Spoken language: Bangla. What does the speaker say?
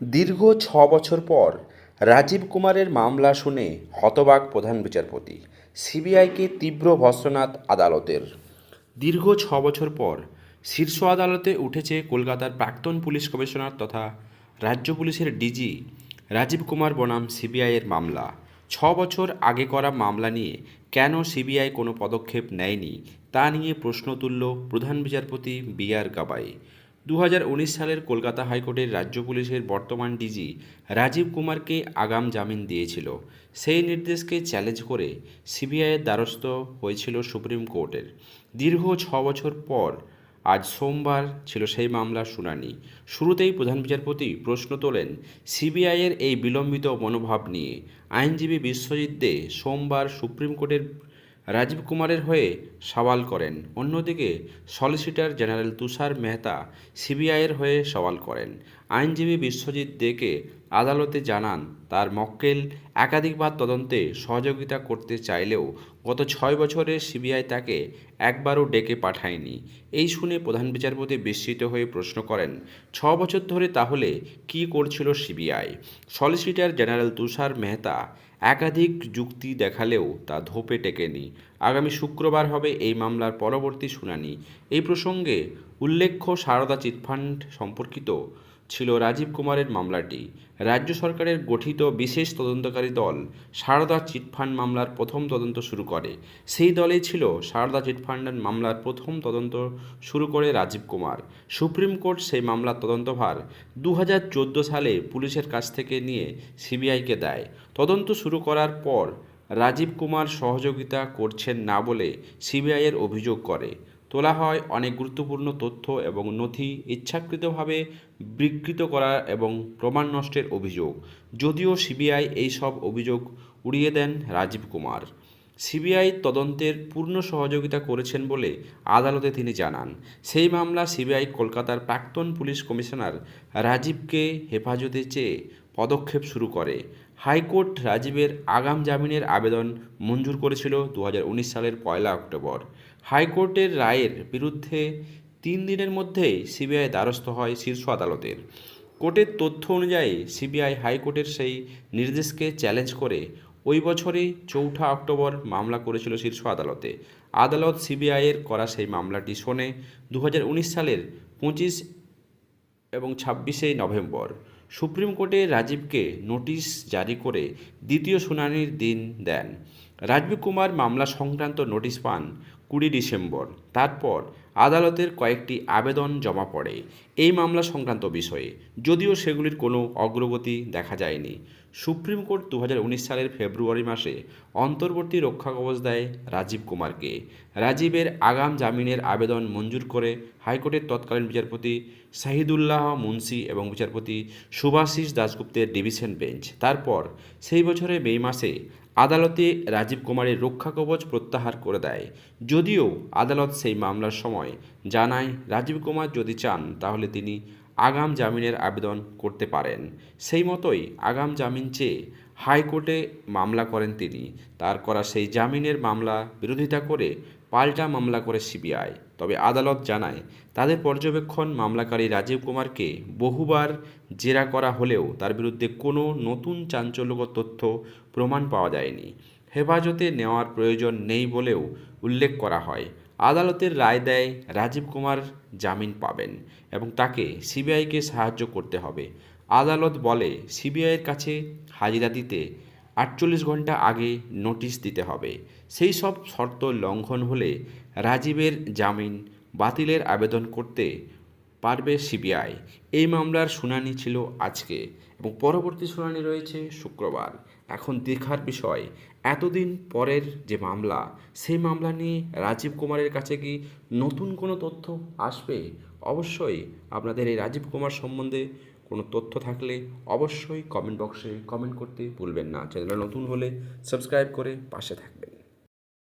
দীর্ঘ ছ বছর পর রাজীব কুমারের মামলা শুনে হতবাক প্রধান বিচারপতি। সিবিআইকে তীব্র ভর্ৎসনাথ আদালতের। দীর্ঘ ছ বছর পর শীর্ষ আদালতে উঠেছে কলকাতার প্রাক্তন পুলিশ কমিশনার তথা রাজ্য পুলিশের ডিজি রাজীব কুমার বনাম সিবিআইয়ের মামলা। ছ বছর আগে করা মামলা নিয়ে কেন সিবিআই কোনো পদক্ষেপ নেয়নি তা নিয়ে প্রশ্ন তুলল প্রধান বিচারপতি বি আর গাবাই। দু হাজার উনিশ সালের কলকাতা হাইকোর্টের রাজ্য পুলিশের বর্তমান ডিজি রাজীব কুমারকে আগাম জামিন দিয়েছিল। সেই নির্দেশকে চ্যালেঞ্জ করে সিবিআইয়ের দ্বারস্থ হয়েছিল সুপ্রিম কোর্টের। দীর্ঘ ছ বছর পর আজ সোমবার ছিল সেই মামলার শুনানি। শুরুতেই প্রধান বিচারপতি প্রশ্ন তোলেন সিবিআইয়ের এই বিলম্বিত মনোভাব নিয়ে আইনজীবী বিশ্বজিৎ দে সোমবার সুপ্রিম কোর্টের রাজীব কুমারের হয়ে সওয়াল করেন। অন্যদিকে সলিসিটর জেনারেল তুষার মেহতা সিবিআইয়ের হয়ে সওয়াল করেন। আইনজীবী বিশ্বজিৎ দেকে আদালতে জানান, তার মক্কেল একাধিকবার তদন্তে সহযোগিতা করতে চাইলেও গত ছয় বছরে সিবিআই তাকে একবারও ডেকে পাঠায়নি। এই শুনে প্রধান বিচারপতি বিস্মিত হয়ে প্রশ্ন করেন, ছ বছর ধরে তাহলে কী করছিল CBI? Solicitor general Tushar Mehta একাধিক যুক্তি দেখালেও তা ধোপে টেকেনি। আগামী শুক্রবার হবে এই মামলার পরবর্তী শুনানি। এই প্রসঙ্গে উল্লেখ্য সারদা চিটফান্ড সম্পর্কিত ছিল রাজীব কুমারের মামলাটি। রাজ্য সরকারের গঠিত বিশেষ তদন্তকারী দল সারদা চিটফান্ড মামলার প্রথম তদন্ত শুরু করে। সেই দলেই ছিল সারদা চিটফান্ড মামলার প্রথম তদন্ত শুরু করে রাজীব কুমার। সুপ্রিম কোর্ট সেই মামলার তদন্তভার দু হাজার চোদ্দ সালে পুলিশের কাছ থেকে নিয়ে সিবিআইকে দেয়। তদন্ত শুরু করার পর রাজীব কুমার সহযোগিতা করছেন না বলে সিবিআইয়ের অভিযোগ করে। তোলা হয় অনেক গুরুত্বপূর্ণ তথ্য এবং নথি ইচ্ছাকৃতভাবে বিকৃত করা এবং প্রমাণ নষ্টের অভিযোগ। যদিও সিবিআই এই সব অভিযোগ উড়িয়ে দেন রাজীব কুমার। সিবিআই তদন্তের পূর্ণ সহযোগিতা করেছেন বলে আদালতে তিনি জানান। সেই মামলা সিবিআই কলকাতার প্রাক্তন পুলিশ কমিশনার রাজীবকে হেফাজতে চেয়ে পদক্ষেপ শুরু করে। হাইকোর্ট রাজীবের আগাম জামিনের আবেদন মঞ্জুর করেছিল দু হাজার উনিশ সালের পয়লা অক্টোবর। হাইকোর্টের রায়ের বিরুদ্ধে তিন দিনের মধ্যেই সিবিআই দ্বারস্থ হয় শীর্ষ আদালতের। কোর্টের তথ্য অনুযায়ী সিবিআই হাইকোর্টের সেই নির্দেশকে চ্যালেঞ্জ করে ওই বছরই চৌঠা অক্টোবর মামলা করেছিল শীর্ষ আদালতে। আদালত সিবিআইয়ের করা সেই মামলাটি শোনে দু হাজার উনিশ সালের পঁচিশ এবং ছাব্বিশে নভেম্বর। সুপ্রিম কোর্টে রাজীবকে নোটিশ জারি করে দ্বিতীয় শুনানির দিন দেন। রাজীব কুমার মামলা সংক্রান্ত নোটিশ পান কুড়ি ডিসেম্বর। তারপর আদালতের কয়েকটি আবেদন জমা পড়ে এই মামলা সংক্রান্ত বিষয়ে। যদিও সেগুলির কোনো অগ্রগতি দেখা যায়নি। সুপ্রিম কোর্ট দু হাজার উনিশ সালের ফেব্রুয়ারি মাসে অন্তর্বর্তী রক্ষা কবচ দেয় রাজীব কুমারকে রাজীবের আগাম জামিনের আবেদন মঞ্জুর করে হাইকোর্টের তৎকালীন বিচারপতি শাহিদুল্লাহ মুন্সি এবং বিচারপতি সুভাষিস দাশগুপ্তের ডিভিশন বেঞ্চ। তারপর সেই বছরে মে মাসে আদালতে রাজীব কুমারের রক্ষা কবচ প্রত্যাহার করে দেয়। যদিও আদালত সেই মামলার সময় জানায়, রাজীব কুমার যদি চান, তাহলে তিনি আগাম জামিনের আবেদন করতে পারেন। সেই মতোই আগাম জামিন চেয়ে হাইকোর্টে মামলা করেন তিনি। তার করা সেই জামিনের মামলা বিরোধিতা করে পাল্টা মামলা করে সিবিআই। তবে আদালত জানায়, তাদের পর্যবেক্ষণ মামলাকারী রাজীব কুমারকে বহুবার জেরা করা হলেও তার বিরুদ্ধে কোনো নতুন চাঞ্চল্যকর তথ্য প্রমাণ পাওয়া যায়নি। হেফাজতে নেওয়ার প্রয়োজন নেই বলেও উল্লেখ করা হয়। আদালতের রায় দেয়, রাজীব কুমার জামিন পাবেন এবং তাকে সিবিআইকে সাহায্য করতে হবে। আদালত বলে, সিবিআইয়ের কাছে হাজিরা দিতে আটচল্লিশ ঘণ্টা আগে নোটিশ দিতে হবে। সেই সব শর্ত লঙ্ঘন হলে রাজীবের জামিন বাতিলের আবেদন করতে পারবে সিবিআই। এই মামলার শুনানি ছিল আজকে এবং পরবর্তী শুনানি রয়েছে শুক্রবার। এখন দেখার বিষয়, এতদিন পরের যে মামলা, সেই মামলা নিয়ে রাজীব কুমারের কাছে কি নতুন কোনো তথ্য আসবে? অবশ্যই আপনাদের এই রাজীব কুমার সম্বন্ধে কোনো তথ্য থাকলে অবশ্যই কমেন্ট বক্সে কমেন্ট করতে ভুলবেন না। চ্যানেলটা নতুন হলে সাবস্ক্রাইব করে পাশে থাকবেন।